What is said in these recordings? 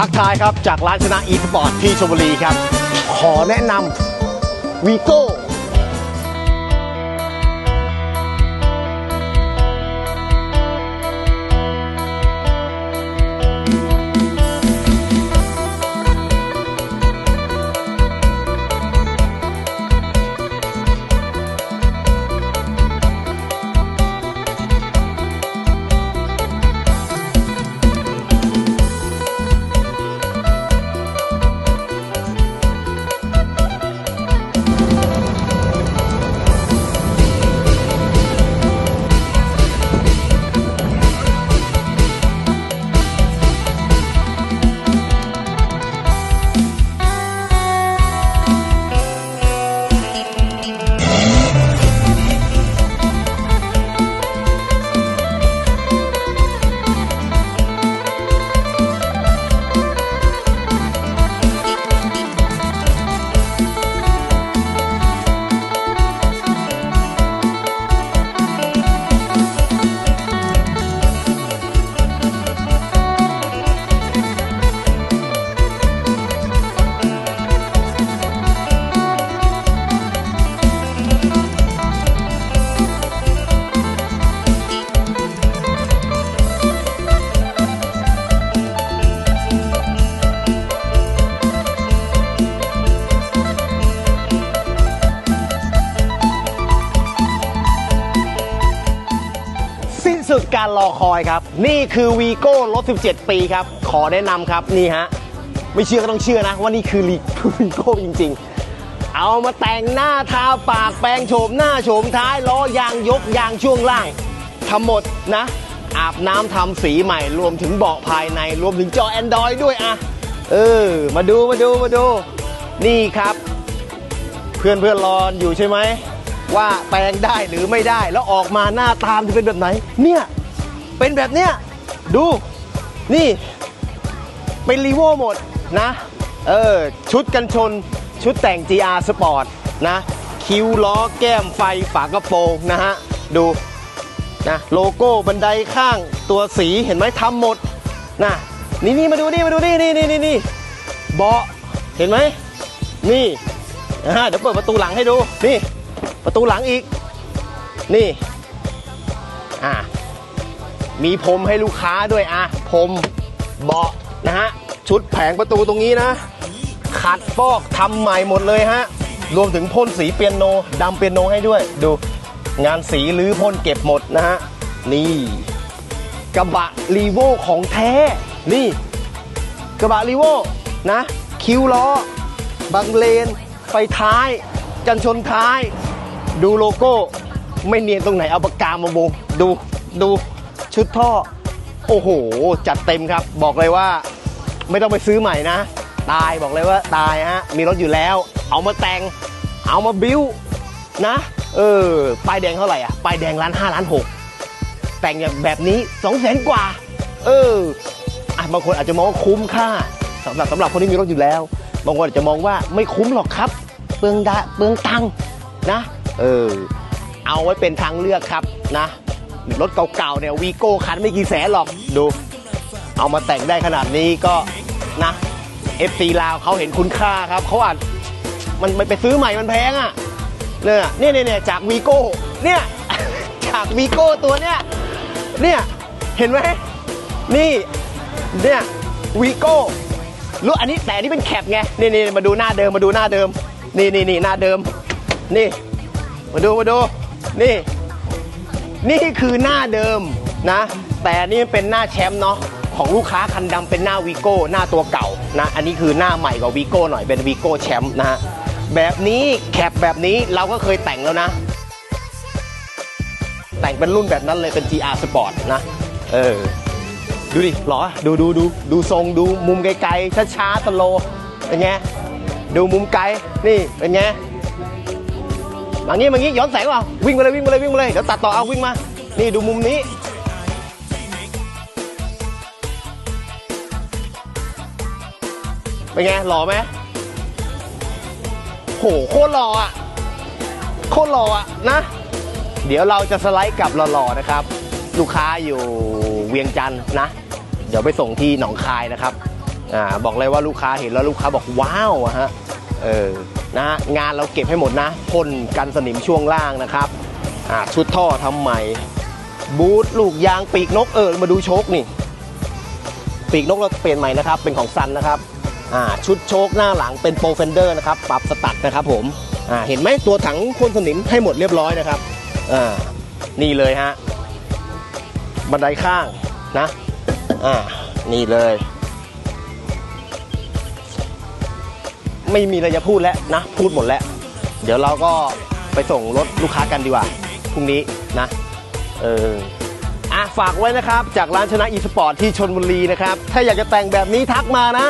ทักทายครับ จากร้านชนะอีสปอร์ตที่ชลบุรีครับ ขอแนะนำวีโก้ การรอคอยครับ นี่คือวีโก้รถ 17 ปีครับ ขอแนะนำครับนี่ฮะ ไม่เชื่อก็ต้องเชื่อนะ ว่านี่คือวีโก้จริง ๆ เอามาแต่งหน้าทาปากแปรงโฉมหน้าโฉมท้ายล้อยางยกยางช่วงล่างทำหมดนะ อาบน้ำทำสีใหม่รวมถึงเบาะภายในรวมถึงจอ Android ด้วยอะเออ มาดูมาดูมาดู นี่ครับ เพื่อนเพื่อนรออยู่ใช่ไหมว่าแปลงได้หรือไม่ได้แล้วออกมาหน้าตามจะเป็นแบบไหน เนี่ย เป็นแบบเนี้ยดูนี่เป็นรีโวหมดนะ เออ ชุดกันชนชุดแต่ง GR Sport นะ คิ้วล้อแก้มไฟฝากระโปรงนะฮะ ดูนะโลโก้บันไดข้างตัวสีเห็นไหมทำหมดนะนี่นี่มาดูนี่มาดูนี่นี่นี่นี่นี่เบาะเห็นไหมนี่อ่าเดี๋ยวเปิดประตูหลังให้ดูนี่ ประตูหลังอีก นี่อ่า มีพรมให้ลูกค้าด้วยอะพรมเบาะนะฮะชุดแผงประตูตรงนี้นะ ขัดฟอกทำใหม่หมดเลยฮะรวมถึงพ่นสีเปียโนดำเปียโนให้ด้วย ดูงานสีหรือพ่นเก็บหมดนะฮะนี่กระบะรีโวของแท้ นี่ กระบะรีโวนะ คิ้วล้อ บังเลน ไฟท้าย กันชนท้าย ดูโลโก้ ไม่เนียนตรงไหนเอาปากกามาวงดูดู ชุดท่อ โอ้โห จัดเต็มครับ บอกเลยว่า ไม่ต้องไปซื้อใหม่นะ ตายบอกเลยว่าตายฮะ มีรถอยู่แล้ว เอามาแต่ง เอามาบิ้วนะ เออ ป้ายแดงเท่าไหร่อะ ป้ายแดงล้านห้าล้านหกแต่งอย่างแบบนี้2องแสนกว่า เอออะบางคนอาจจะมองว่าคุ้มค่าสำหรับสำหรับคนที่มีรถอยู่แล้ว บางคนอาจจะมองว่าไม่คุ้มหรอกครับ เปลืองดาเปลืองตังนะ เออ เอาไว้เป็นทางเลือกครับนะ รถเก่าๆเนี่ยวีโก้คันไม่กี่แสนหรอกดู เอามาแต่งได้ขนาดนี้ก็นะ FC ลาวเขาเห็นคุณค่าครับเขาอาจมันมันไปซื้อใหม่มันแพงอะเนี่ยเนี่ยเนี่ยเนี่ยจากวีโก้เนี่ยจากวีโก้ตัวเนี้ยเนี่ยเห็นไหมนี่เนี่ยวีโก้รู้อันนี้แต่อันนี้เป็นแคปไงนี่นี่มาดูหน้าเดิมมาดูหน้าเดิม นี่นี่นี่หน้าเดิม นี่ มาดูมาดูนี่ นี่คือหน้าเดิมนะ แต่นี่เป็นหน้าแชมป์เนาะของลูกค้าคันดำเป็นหน้าวีโก้หน้าตัวเก่านะ อันนี้คือหน้าใหม่กว่าวีโก้หน่อยเป็นวีโก้แชมป์นะฮะแบบนี้แคปแบบนี้เราก็เคยแต่งแล้วนะ แต่งเป็นรุ่นแบบนั้นเลยเป็น GR Sport นะ เออ ดูดิหรอ ดูดูดูดูทรงดูมุมไกลๆช้าๆสโลเป็นไงดูมุมไกลนี่เป็นไง บางนี้บางนี้ย้อนแสงเปล่าวิ่งมาเลยวิ่งมาเลยวิ่งมาเลยเดี๋ยวตัดต่อเอาวิ่งมา นี่ดูมุมนี้เป็นไงหล่อไหมโหโคตรหล่ออะโคตรหล่ออะนะ เดี๋ยวเราจะสไลด์กลับหล่อๆนะครับ ลูกค้าอยู่เวียงจันทร์นะ เดี๋ยวไปส่งที่หนองคายนะครับอ่าบอกเลยว่าลูกค้าเห็นแล้วลูกค้าบอกว้าวอะฮะเออ นะงานเราเก็บให้หมดนะพ่นกันสนิมช่วงล่างนะครับชุดท่อทำใหม่ บูทลูกยางปีกนกเออมาดูโชคนี่ ปีกนกเราเปลี่ยนใหม่นะครับ เป็นของซันนะครับชุดโชคหน้าหลังเป็นโปรเฟนเดอร์นะครับ ปรับสตัดนะครับผมเห็นไหมตัวถังพ่นสนิมให้หมดเรียบร้อยนะครับนี่เลยฮะบันไดข้างนะนี่เลย ไม่มีอะไรจะพูดแล้วนะ พูดหมดแล้ว เดี๋ยวเราก็ไปส่งรถลูกค้ากันดีกว่าพรุ่งนี้นะ เอออะฝากไว้นะครับจากร้านชนะอีสปอร์ตที่ชนบุรีนะครับ ถ้าอยากจะแต่งแบบนี้ทักมานะ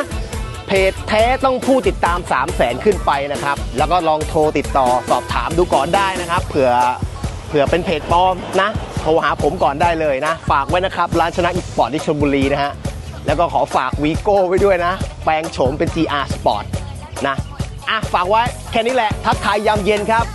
เพจแท้ต้องผู้ติดตาม 3 0 0แสนขึ้นไปนะครับ แล้วก็ลองโทรติดต่อสอบถามดูก่อนได้นะครับเผื่อเผื่อเป็นเพจปลอมนะ โทรหาผมก่อนได้เลยนะ ฝากไว้นะครับ ร้านชนะอีสปอร์ตที่ชลบุรีนะฮะแล้วก็ขอฝากวีโก้ไว้ด้วยนะ แปลงโฉมเป็น GR Sport นะอะฝากไว้แค่นี้แหละทักทายยามเย็นครับ